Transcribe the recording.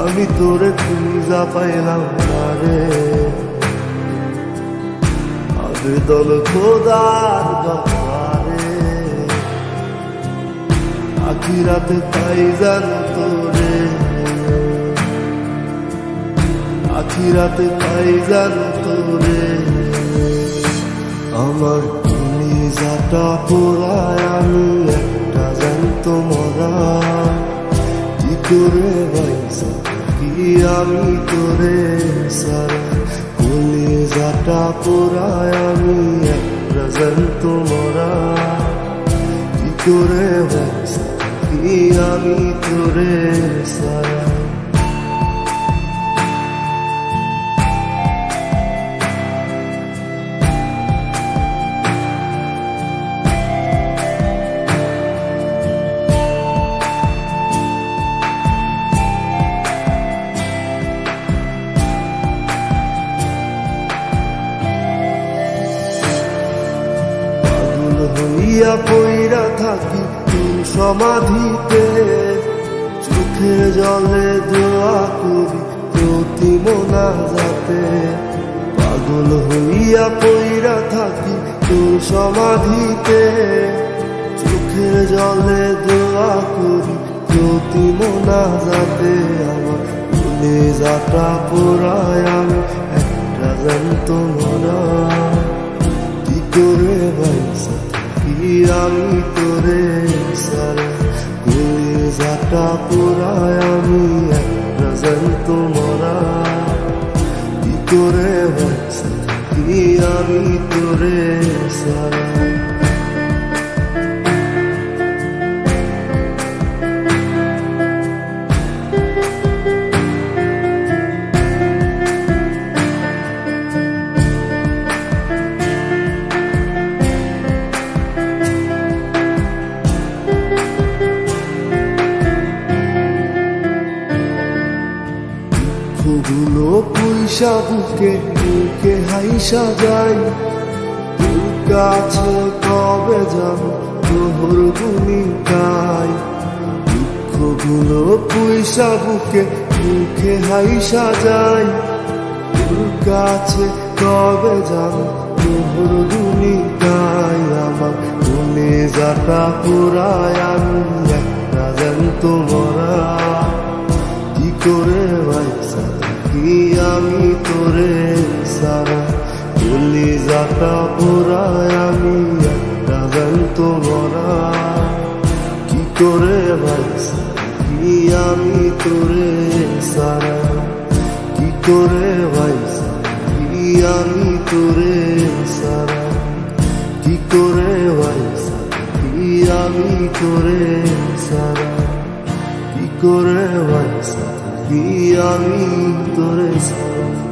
আমি তোরে খুঁজা পাইলাম না রে আবেদন খোদার দরবারে। আখিরাতে পাই যেন তোরে। আখিরাতে পাই যেন তোরে। আমার যাটা পোড়ায় আমি একটা জানত মরা। কি করে বাইসা কি আমি তোরে সারা। কলি যাটা পোড়ায় আমি এক জানত তোমরা। কি করে বাইসা আমি তোরে সারা? হইয়া পইরা থাকি তোর সমাধিতে। চোখের জলে দোয়া করি প্রতি মোনা যাতে পাগল হইয়া পইরা থাকি তোর সমাধিতে। চোখের জলে দোয়া করি প্রতি মোনা যাতে আমার ভুলে যাটা পোড়ায় আমি, একটা জানত মরা কি করে বাইসা আমি তোরে সারা গুলি যাটা পুরায় আমি একটা জানত মরা। কি করে কি আমি তোরে সারা পুইসা বুকে বুকে হাইসা যাই কাছে কবে যাব? তোহর গুনি গাই দুঃখগুলো পুইসা বুকে বুকে হাইসা যাই কাছে কবে যাব? তোহর গাই আমার মনে যাটা পুরায় আমি একটা জানত মরা তোরে সারা বলি যাটা পোড়ায় আমি একটা জানত মরা কি করে কি আমি তোরে সারা? কি করে ভাইসা কি আমি তোরে সারা? কি করে ভাইসা কি আমি তোরে সারা? কি করে ভাইসা কি আমি তোরে সারা?